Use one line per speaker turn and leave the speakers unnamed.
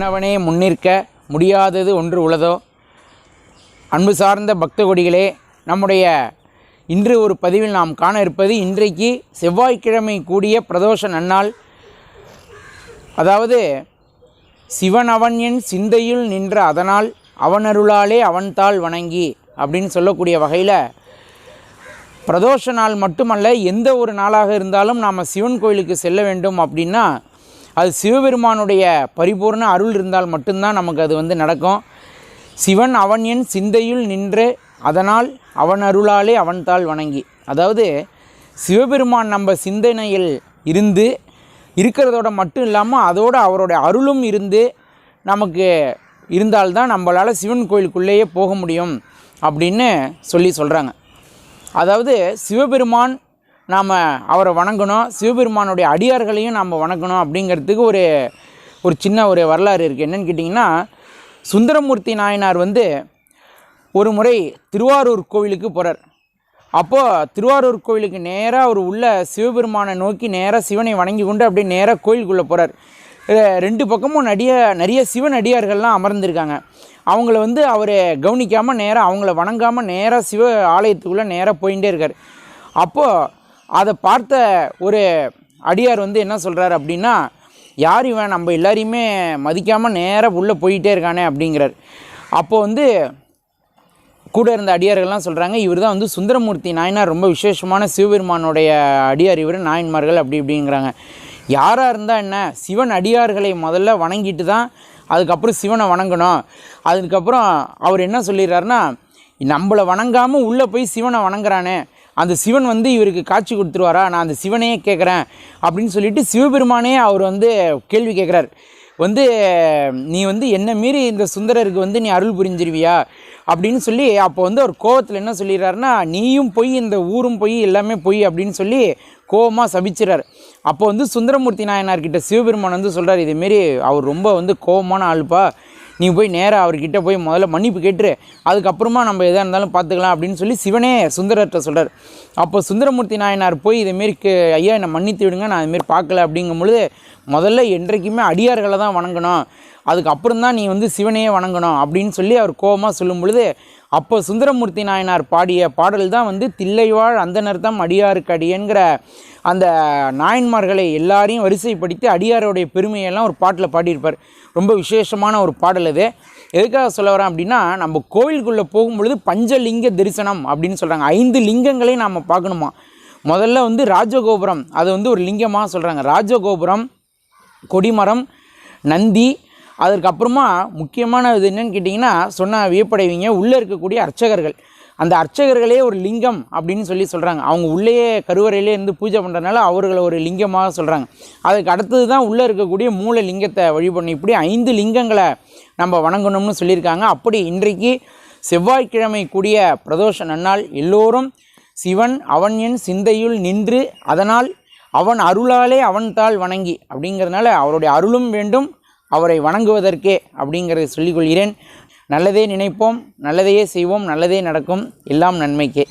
முன்னவனே முன்னிற்க முடியாதது ஒன்று உள்ளதோ? அன்பு சார்ந்த பக்த கொடிகளே நம்முடைய இன்று ஒரு பதிவில் நாம் காண இருப்பது இன்றைக்கு செவ்வாய்க்கிழமை கூடிய பிரதோஷ நன்னாள். அதாவது சிவன் அவன் என் சிந்தையுள் நின்ற அதனால் அவனருளாலே அவன்தாள் வணங்கி அப்படின்னு சொல்லக்கூடிய வகையில் பிரதோஷ நாள் மட்டுமல்ல எந்த ஒரு நாளாக இருந்தாலும் நாம் சிவன் கோயிலுக்கு செல்ல வேண்டும் அப்படின்னா அது சிவபெருமானுடைய பரிபூர்ண அருள் இருந்தால் மட்டும்தான் நமக்கு அது வந்து நடக்கும். சிவன் அவன் என் சிந்தையுள் நின்று அதனால் அவன் அருளாலே அவன் தாள் வணங்கி. அதாவது சிவபெருமான் நம்ம சிந்தனையில் இருந்து இருக்கிறதோட மட்டும் இல்லாமல் அதோட அவருடைய அருளும் இருந்து நமக்கு இருந்தால்தான் நம்மளால் சிவன் கோயிலுக்குள்ளேயே போக முடியும் அப்படின்னு சொல்லி சொல்கிறாங்க அதாவது சிவபெருமான் நாம் அவரை வணங்கணும். சிவபெருமானுடைய அடியார்களையும் நாம் வணங்கணும் அப்படிங்கிறதுக்கு ஒரு ஒரு சின்ன ஒரு வரலாறு இருக்குது என்னென்னு கேட்டிங்கன்னா சுந்தரமூர்த்தி நாயனார் வந்து ஒரு முறை திருவாரூர் கோவிலுக்கு போகிறார் அப்போது திருவாரூர் கோவிலுக்கு நேராக அவர் உள்ள சிவபெருமானை நோக்கி நேராக சிவனை வணங்கி கொண்டு அப்படியே நேராக கோயிலுக்குள்ளே போகிறார் ரெண்டு பக்கமும் நடிக நிறைய சிவன் அடியார்கள்லாம் அமர்ந்திருக்காங்க. அவங்கள வந்து அவர் கவனிக்காமல் நேராக அவங்கள வணங்காமல் நேராக சிவ ஆலயத்துக்குள்ளே நேராக போயிட்டே இருக்கார். அப்போது அதை பார்த்த ஒரு அடியார் வந்து என்ன சொல்கிறார் அப்படின்னா யார் இவன்? நம்ம எல்லாரையுமே மதிக்காமல் நேராக உள்ளே போயிட்டே இருக்கானே அப்படிங்கிறார். அப்போது வந்து கூட இருந்த அடியார்கள்லாம் சொல்கிறாங்க இவர் தான் வந்து சுந்தரமூர்த்தி நாயனார் ரொம்ப விசேஷமான சிவபெருமானுடைய அடியார். இவர் நாயன்மார்கள் அப்படி இப்படிங்கிறாங்க. யாராக இருந்தால் என்ன? சிவன் அடியார்களை முதல்ல வணங்கிட்டு தான் அதுக்கப்புறம் சிவனை வணங்கணும். அதுக்கப்புறம் அவர் என்ன சொல்லிடுறாருன்னா நம்மளை வணங்காமல் உள்ளே போய் சிவனை வணங்குறானே. அந்த சிவன் வந்து இவருக்கு காட்சி கொடுத்துருவாரா? நான் அந்த சிவனையே கேட்குறேன் அப்படின்னு சொல்லிட்டு சிவபெருமானே அவர் வந்து கேள்வி கேட்குறார் வந்து நீ வந்து என்ன மீறி இந்த சுந்தரருக்கு வந்து நீ அருள் புரிஞ்சிருவியா? அப்படின்னு சொல்லி அப்போ வந்து அவர் கோவத்தில் என்ன சொல்லிடுறாருன்னா நீயும் பொய் இந்த ஊரும் பொய் எல்லாமே பொய் அப்படின்னு சொல்லி கோவமாக சபிச்சிறார் அப்போ வந்து சுந்தரமூர்த்தி நாயனார்கிட்ட சிவபெருமான் வந்து சொல்கிறார் இதுமாரி அவர் ரொம்ப வந்து கோவமான ஆளுப்பா. நீ போய் நேராக அவர்கிட்ட போய் முதல்ல மன்னிப்பு கேட்டுரு. அதுக்கப்புறமா நம்ம எதாக இருந்தாலும் பார்த்துக்கலாம் அப்படின்னு சொல்லி சிவனே சுந்தரர்கிட்ட சொல்கிறார் அப்போ சுந்தரமூர்த்தி நாயனார் போய் இதேமாரி ஐயா என்னை மன்னித்து விடுங்க. நான் இதுமாரி பார்க்கல. அப்படிங்கும் பொழுது முதல்ல என்றைக்குமே அடியார்களை தான் வணங்கணும். அதுக்கப்புறம் தான் நீ வந்து சிவனையே வணங்கணும் அப்படின்னு சொல்லி அவர் கோபமாக சொல்லும் பொழுது அப்போ சுந்தரமூர்த்தி நாயனார் பாடிய பாடல் தான் வந்து தில்லைவாழ் அந்தனர் தம் அடியாருக்கு அடியன்கிற அந்த நாயன்மார்களை எல்லாரையும் வரிசைப்படுத்தி அடியாருடைய பெருமையெல்லாம் ஒரு பாட்டில் பாடியிருப்பார். ரொம்ப விசேஷமான ஒரு பாடல் இது எதுக்காக சொல்ல வரேன் அப்படின்னா நம்ம கோவிலுக்குள்ளே போகும்பொழுது பஞ்சலிங்க தரிசனம் அப்படின்னு சொல்கிறாங்க ஐந்து லிங்கங்களை நாம் பார்க்கணுமா? முதல்ல வந்து ராஜகோபுரம். அது வந்து ஒரு லிங்கமாக சொல்கிறாங்க ராஜகோபுரம் கொடிமரம் நந்தி அதற்கப்புறமா முக்கியமான இது என்னென்னு கேட்டிங்கன்னா சொன்ன வியப்படைவீங்க. உள்ளே இருக்கக்கூடிய அர்ச்சகர்கள். அந்த அர்ச்சகர்களே ஒரு லிங்கம் அப்படின்னு சொல்லி சொல்கிறாங்க அவங்க உள்ளேயே கருவறையிலே இருந்து பூஜை பண்ணுறதுனால அவர்களை ஒரு லிங்கமாக சொல்கிறாங்க அதுக்கு அடுத்தது தான் உள்ளே இருக்கக்கூடிய மூல லிங்கத்தை வழிபடணும். இப்படி ஐந்து லிங்கங்களை நம்ம வணங்கணும்னு சொல்லியிருக்காங்க. அப்படி இன்றைக்கு செவ்வாய்க்கிழமை கூடிய பிரதோஷ நன்னாள் எல்லோரும் சிவன் அவன் என் சிந்தையுள் நின்று அதனால் அவன் அருளாலே அவன் தாள் வணங்கி அப்படிங்கிறதுனால அவருடைய அருளும் வேண்டும். அவரை வணங்குவதற்கே அப்படிங்கிறத சொல்லிக்கொள்கிறேன் நல்லதே நினைப்போம் நல்லதையே செய்வோம் நல்லதே நடக்கும். எல்லாம் நன்மைக்கே.